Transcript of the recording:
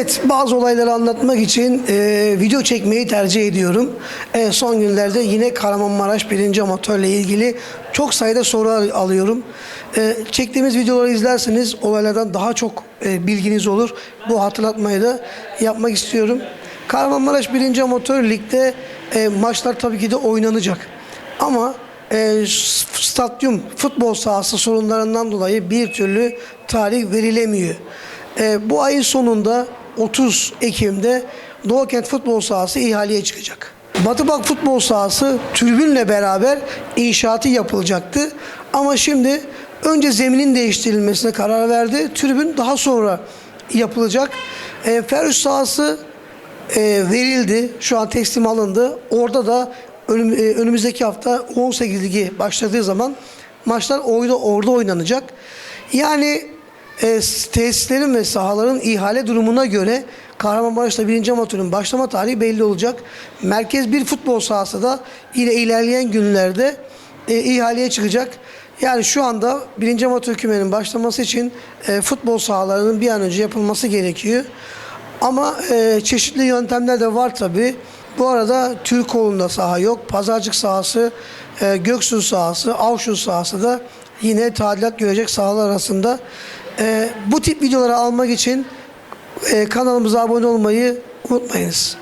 Evet, bazı olayları anlatmak için e, video çekmeyi tercih ediyorum. E, son günlerde yine Kahramanmaraş 1. Amatörle ilgili çok sayıda soru al- alıyorum. E, çektiğimiz videoları izlerseniz olaylardan daha çok e, bilginiz olur. Bu hatırlatmayı da yapmak istiyorum. Kahramanmaraş 1. Amatör Lig'de e, maçlar tabii ki de oynanacak. Ama e, stadyum futbol sahası sorunlarından dolayı bir türlü tarih verilemiyor. E, bu ayın sonunda 30 Ekim'de Doğu Kent futbol sahası ihaleye çıkacak. Batıbak futbol sahası tribünle beraber inşaatı yapılacaktı. Ama şimdi önce zeminin değiştirilmesine karar verdi. Tribün daha sonra yapılacak. E, Ferüs sahası e, verildi. Şu an teslim alındı. Orada da önüm- e, önümüzdeki hafta 18 ligi başladığı zaman maçlar orada, orada oynanacak. Yani e, tesislerin ve sahaların ihale durumuna göre Kahramanmaraş'ta 1. amatörün başlama tarihi belli olacak. Merkez bir futbol sahası da yine ilerleyen günlerde e, ihaleye çıkacak. Yani şu anda 1. amatör kümenin başlaması için e, futbol sahalarının bir an önce yapılması gerekiyor. Ama e, çeşitli yöntemler de var tabi. Bu arada Türkoğlu'nda saha yok. Pazarcık sahası, e, Göksu sahası, Avşun sahası da yine tadilat görecek sahalar arasında. E, bu tip videoları almak için e, kanalımıza abone olmayı unutmayınız.